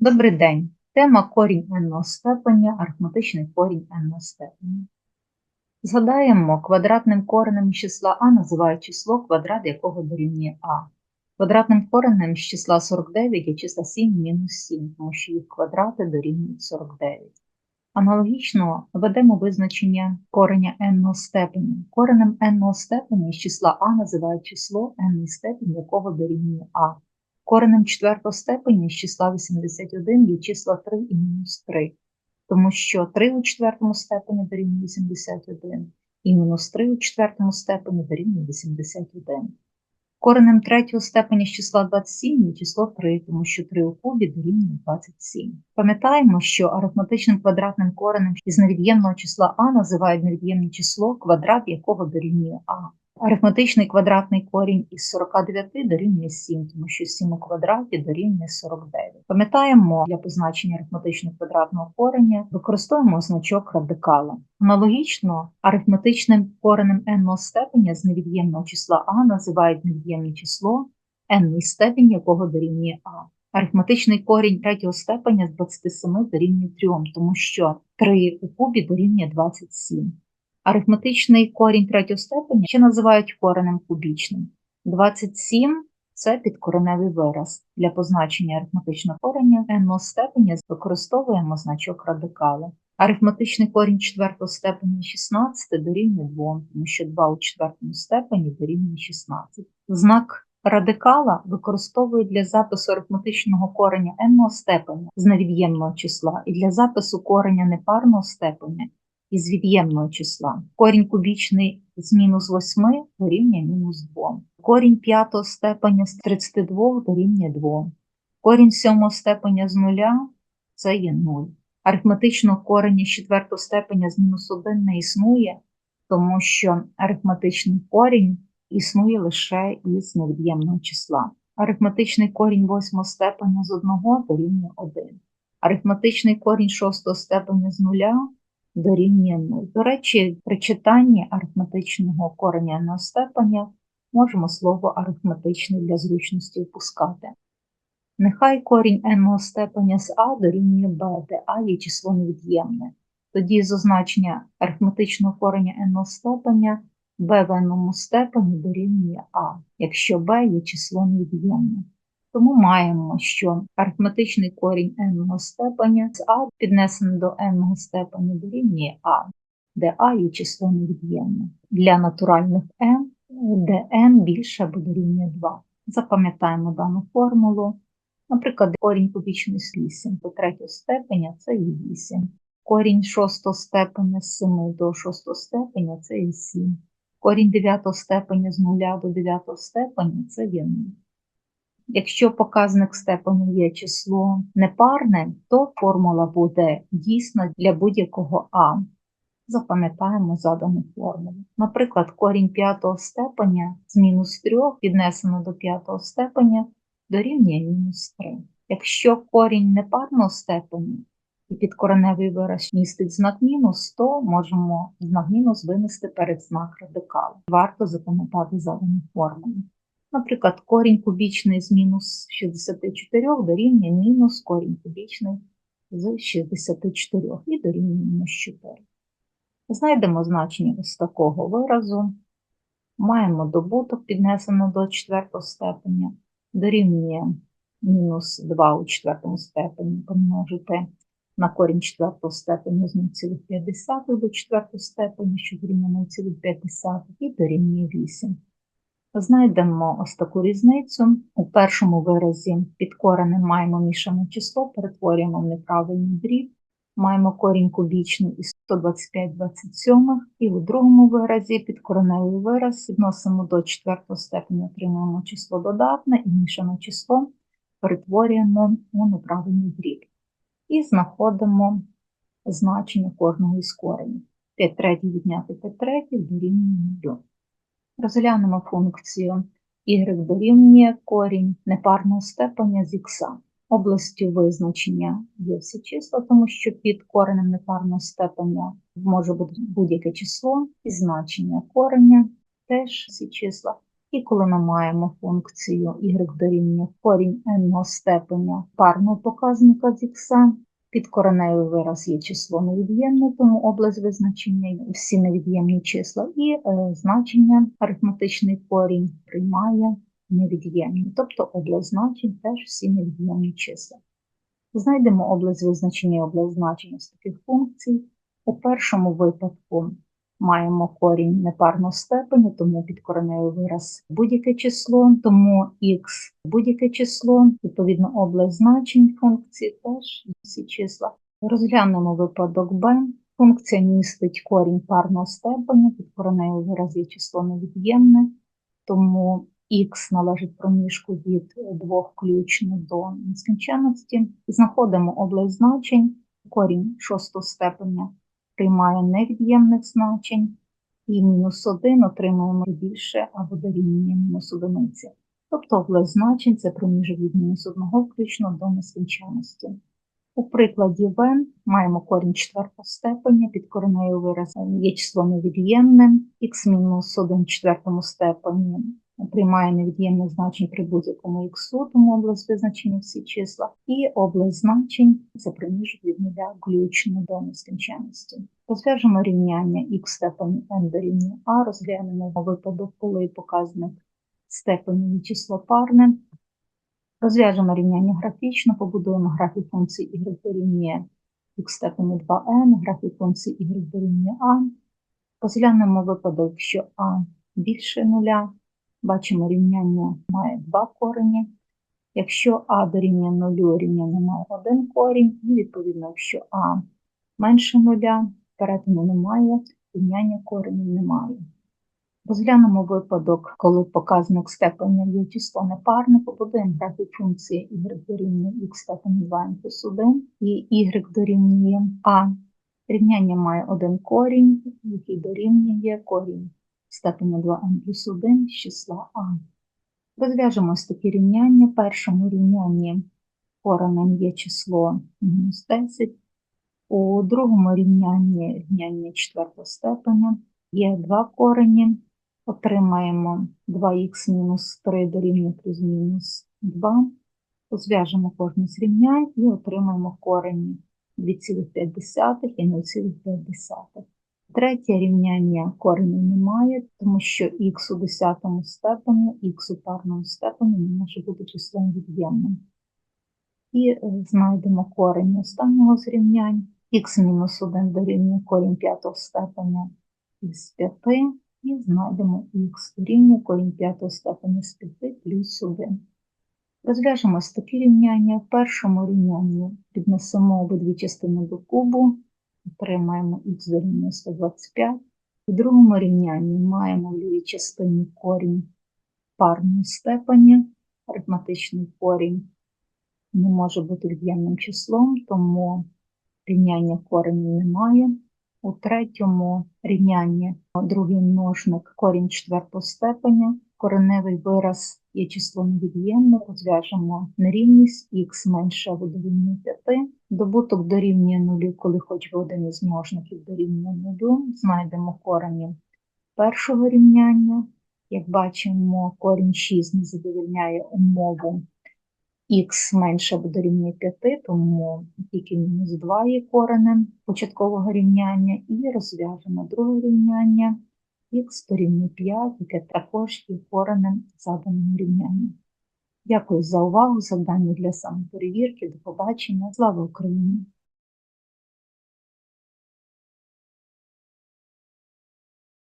Добрий день. Тема корінь n степеня, арифметичний корінь n степеня. Згадаємо, квадратним коренем з числа а називають число, квадрат якого дорівнює а. Квадратним коренем з числа 49 є числа 7 мінус 7, тому що їх квадрати дорівнюють 49. Аналогічно ведемо визначення кореня n степеня. Коренем n степеня з числа а називають число n степень якого дорівнює а. Коренем четвертого степені з числа 81 є числа 3 і мінус 3, тому що 3 у четвертому степені дорівнює 81, і мінус 3 у четвертому степені дорівнює 81. Коренем третього степені з числа 27 є число 3, тому що 3 у кубі дорівнює 27. Пам'ятаємо, що арифметичним квадратним коренем із невід'ємного числа а називають невід'ємне число, квадрат якого дорівнює а. Арифметичний квадратний корінь із 49 дорівнює 7, тому що 7 у квадраті дорівнює 49. Пам'ятаємо, для позначення арифметичного квадратного кореня використовуємо значок радикала. Аналогічно, арифметичним коренем n степеня з невід'ємного числа а називають невід'ємне число n степень якого дорівнює а. Арифметичний корінь третього степеня з 27 дорівнює 3, тому що 3 у кубі дорівнює 27. Арифметичний корінь третього степеня ще називають коренем кубічним. 27 це підкореневий вираз. Для позначення арифметичного кореня n степеня використовуємо значок радикала. Арифметичний корінь четвертого степеня 16 дорівнює 2, тому що 2 у четвертому степені дорівнює 16. Знак радикала використовують для запису арифметичного кореня n степеня з невід'ємного числа і для запису кореня непарного степеня із від'ємного числа. Корінь кубічний з мінус 8 дорівнює мінус 2. Корінь п'ятого степеня з 32 дорівнює 2. Корінь сьомого степеня з нуля це є 0. Арифметичного кореня з четвертого степеня з мінус 1 не існує, тому що арифметичний корінь існує лише із невід'ємного числа. Арифметичний корінь восьмого степеня з 1 дорівнює 1. Арифметичний корінь шостого степеня з нуля дорівнює 0. До речі, при читанні арифметичного кореня на степеня можемо слово арифметичний для зручності впускати. Нехай корінь n степеня з а дорівнює b, де а є число невід'ємне. Тоді з означення арифметичного кореня n степеня b в n степені дорівнює а, якщо b є число невід'ємне. Тому маємо, що арифметичний корінь n степеня з а піднесений до n степеня дорівнює а, де а є число невід'ємне. Для натуральних n, де n більше або дорівнює 2. Запам'ятаємо дану формулу. Наприклад, корінь кубічний з 8 до третього степеня це є 8. Корінь шостого степеня з 7 до шостого степеня це є 7. Корінь дев'ятого степеня з 0 до 9 степеня це є 0. Якщо показник степеню є число непарне, то формула буде дійсна для будь-якого А. Запам'ятаємо задану формулу. Наприклад, корінь п'ятого степеня з мінус 3 піднесено до п'ятого степеня дорівнює мінус 3. Якщо корінь непарного степеню і підкореневий вираз містить знак мінус, то можемо знак мінус винести перед знак радикалу. Варто запам'ятати задану формулу. Наприклад, корінь кубічний з мінус 64 дорівнює мінус корінь кубічний з 64 і дорівнює мінус 4. Знайдемо значення ось такого виразу. Маємо добуток, піднесено до четвертого степеня, дорівнює мінус 2 у четвертому степені помножити на корінь четвертого степеня з 0,5 до четвертого степеня, що дорівнює 0,5 і дорівнює 8. Знайдемо ось таку різницю. У першому виразі під коренем маємо мішане число, перетворюємо в неправильний дріб, маємо корінь кубічний із 125 27, і у другому виразі під кореневий вираз відносимо до четвертого степеня, отримуємо число додатне і мішане число перетворюємо у неправильний дріб. І знаходимо значення кожного із коренів. 5 третіх відняти 5 третіх дорівнює 0. Розглянемо функцію y дорівнює корінь непарного степеня з х. Областю визначення є всі числа, тому що під коренем непарного степеня може бути будь-яке число, і значення кореня теж всі числа. І коли ми маємо функцію y дорівнює корінь n степеня парного показника з x, коренею вираз є число невід'ємне, тому область визначення всі невід'ємні числа, і е, значення арифметичний корінь приймає невід'ємні, тобто область значень теж всі невід'ємні числа. Знайдемо область визначення і область значення з таких функцій. У першому випадку маємо корінь непарного степеню, тому підкореневий вираз будь-яке число, тому х будь-яке число, відповідно, область значень функції теж всі числа. Розглянемо випадок Б. Функція містить корінь парного степеня, підкореневий вираз є число невід'ємне, тому х належить проміжку від двох включно до нескінченності. Знаходимо область значень, корінь шостого степеня приймає невід'ємних значень, і мінус 1 отримуємо більше або дорівнює мінус одиниці. Тобто область значень це проміжок від мінус 1 включно до нескінченності. У прикладі В маємо корінь четвертого степеня, під коренею виразом є число невід'ємне, х-1 в четвертому степені приймає невід'ємне значення при будь-якому х, тому область визначення всі числа, і область значень це проміжок від нуля включно до нескінченності. Розв'яжемо рівняння х степені n дорівнює а, розглянемо випадок, коли показник степені і число парне. Розв'яжемо рівняння графічно, побудуємо графік функції y дорівнює х степені 2n, графік функції y дорівнює а. Розглянемо випадок, що а більше нуля, Бачимо, рівняння має два корені. Якщо А дорівнює нулю, рівняння має один корінь, і відповідно, якщо А менше нуля, перетину немає, рівняння коренів немає. Розглянемо випадок, коли показник степеня є число непарне, побудуємо графік функції y дорівнює x степені 2 плюс 1 і y дорівнює А. Рівняння має один корінь, який дорівнює корінь степені 2n плюс 1 з числа А. Розв'яжемо такі рівняння. В першому рівнянні коренем є число мінус 10. У другому рівнянні рівняння четвертого степеня є два корені. Отримаємо 2х мінус 3 дорівнює плюс мінус 2. Розв'яжемо кожне з рівнянь і отримаємо корені 2,5 і 0,5. Третє рівняння коренів немає, тому що х у десятому степені, х у парному степені не може бути числом від'ємним. І е, знайдемо корінь останнього з рівнянь. х-1 дорівнює корінь п'ятого степеня із 5, і знайдемо х дорівнює корінь п'ятого степеня з 5 плюс 1. Розв'яжемо такі рівняння. В першому рівнянні піднесемо обидві частини до кубу отримаємо х дорівнює 125. У другому рівнянні маємо в лівій частині корінь парної степені, арифметичний корінь не може бути від'ємним числом, тому рівняння коренів немає. У третьому рівнянні другий множник корінь четвертого степеня, кореневий вираз є число невід'ємне, розв'яжемо нерівність х менше або дорівнює 5. Добуток дорівнює нулю, коли хоч би один із множників дорівнює нулю. Знайдемо корені першого рівняння. Як бачимо, корінь 6 не задовільняє умову х менше або дорівнює 5, тому тільки мінус 2 є коренем початкового рівняння, і розв'яжемо друге рівняння х дорівнює 5, яке також є коренем заданим рівняння. Дякую за увагу. Завдання для самоперевірки. До побачення. Слава Україні!